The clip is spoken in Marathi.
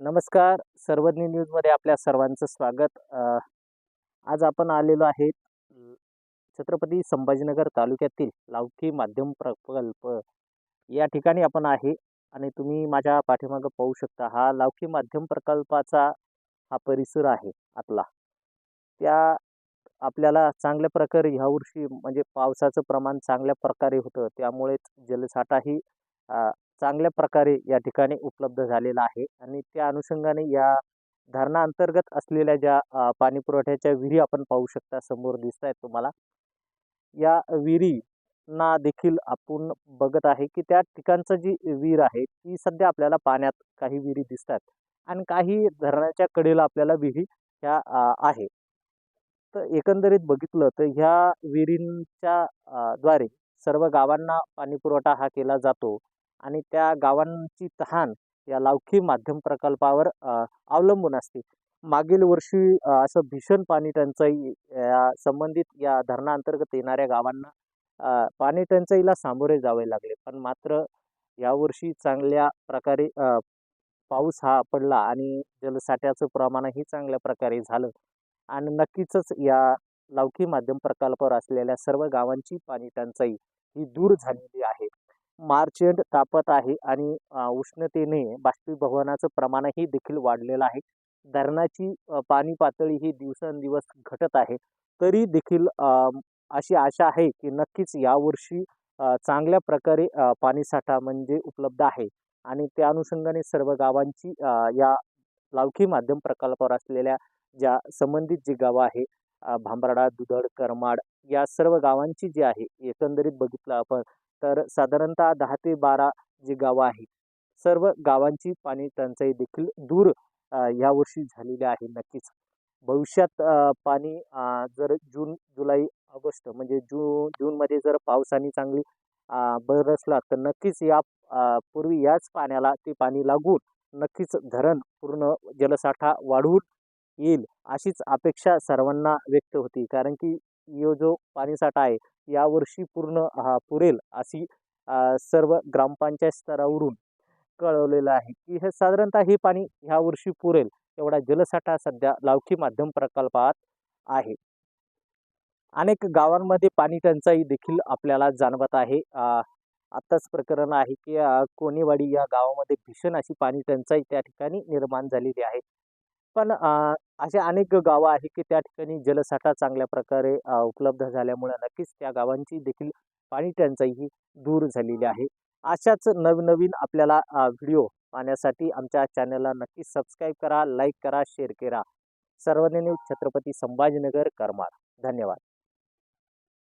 नमस्कार. सर्वज्ञ न्यूजमध्ये आपल्या सर्वांचं स्वागत. आज आपण आलेलो आहे छत्रपती संभाजीनगर तालुक्यातील लावकी माध्यम प्रकल्प या ठिकाणी आपण आहे आणि तुम्ही माझ्या पाठीमागं पाहू शकता हा लावकी माध्यम प्रकल्पाचा हा परिसर आहे आतला. त्या आपल्याला चांगल्या प्रकारे ह्यावर्षी म्हणजे पावसाचं प्रमाण चांगल्या प्रकारे होतं. त्यामुळेच जलसाठाही चांगल्या प्रकारे या ठिकाणी उपलब्ध झालेला आहे आणि त्या अनुषंगाने या धरणाअंतर्गत असलेल्या ज्या पाणी पुरवठ्याच्या विहिरी आपण पाहू शकता समोर दिसत आहेत तुम्हाला. या विहिरींना देखील आपण बघत आहे की त्या ठिकाणचं जी विहीर आहे ती सध्या आपल्याला पाण्यात काही विहिरी दिसतात आणि काही धरणाच्या कडेला आपल्याला विहिरी ह्या आहे. तर एकंदरीत बघितलं तर ह्या विहिरींच्या द्वारे सर्व गावांना पाणीपुरवठा हा केला जातो. आणि त्या गावांची तहान या लावखी माध्यम प्रकल्पावर अवलंबून असते. मागील वर्षी असं भीषण पाणी टंचाई या संबंधित या धरणाअंतर्गत येणाऱ्या गावांना पाणी टंचाईला सामोरे जावे लागले. पण मात्र यावर्षी चांगल्या प्रकारे पाऊस हा पडला आणि जलसाठ्याचं प्रमाणही चांगल्या प्रकारे झालं. आणि नक्कीचच या लावकी माध्यम प्रकल्पावर असलेल्या सर्व गावांची पाणी टंचाई ही दूर झालेली आहे. मार्च एंड तापत आहे आणि उष्णतेने बाष्पीभवनाचं प्रमाणही देखील वाढलेलं आहे. धरणाची पाणी पातळी ही दिवसेंदिवस घटत आहे. तरी देखील अशी आशा आहे की नक्कीच यावर्षी चांगल्या प्रकारे पाणीसाठा म्हणजे उपलब्ध आहे. आणि त्या अनुषंगाने सर्व गावांची या लावकी माध्यम प्रकल्पावर असलेल्या ज्या संबंधित जी गावं आहे भांबराडा दुधड करमाड या सर्व गावांची जी आहे एकंदरीत बघितलं आपण तर साधारणतः दहा ते बारा जी गावं आहेत सर्व गावांची पाणी टंचाई देखील दूर यावर्षी झालेली आहे नक्कीच. भविष्यात पाणी जर जून जुलै ऑगस्ट म्हणजे जून जूनमध्ये जर पावसाने चांगली बरसला तर नक्कीच या पूर्वी याच पाण्याला ते पाणी लागून नक्कीच धरण पूर्ण जलसाठा वाढवून येईल अशीच अपेक्षा सर्वांना व्यक्त होती. कारण की यो जो पाणीसाठा आहे यावर्षी पूर्ण हा पुरेल अशी सर्व ग्रामपंचायत स्तरावरून कळवलेलं आहे की हे साधारणतः हे पाणी ह्या वर्षी पुरेल. एवढा जलसाठा सध्या लावकी माध्यम प्रकल्पात आहे. अनेक गावांमध्ये पाणी टंचाई देखील आपल्याला जाणवत आहे. आत्ताच प्रकरण आहे की कोणीवाडी या गावामध्ये भीषण अशी पाणी टंचाई त्या ठिकाणी निर्माण झालेली आहे. पण अ, असे अनेक गावं आहे की त्या ठिकाणी जलसाठा चांगल्या प्रकारे अ, उपलब्ध झाल्यामुळे नक्कीच त्या गावांची देखील पाणी टंचाई ही दूर झालेली आहे. अशाच नवनवीन आपल्याला व्हिडिओ पाहण्यासाठी आमच्या चॅनलला नक्कीच सबस्क्राईब करा लाईक करा शेअर करा. सर्वांनी छत्रपती संभाजीनगर करमाळ. धन्यवाद.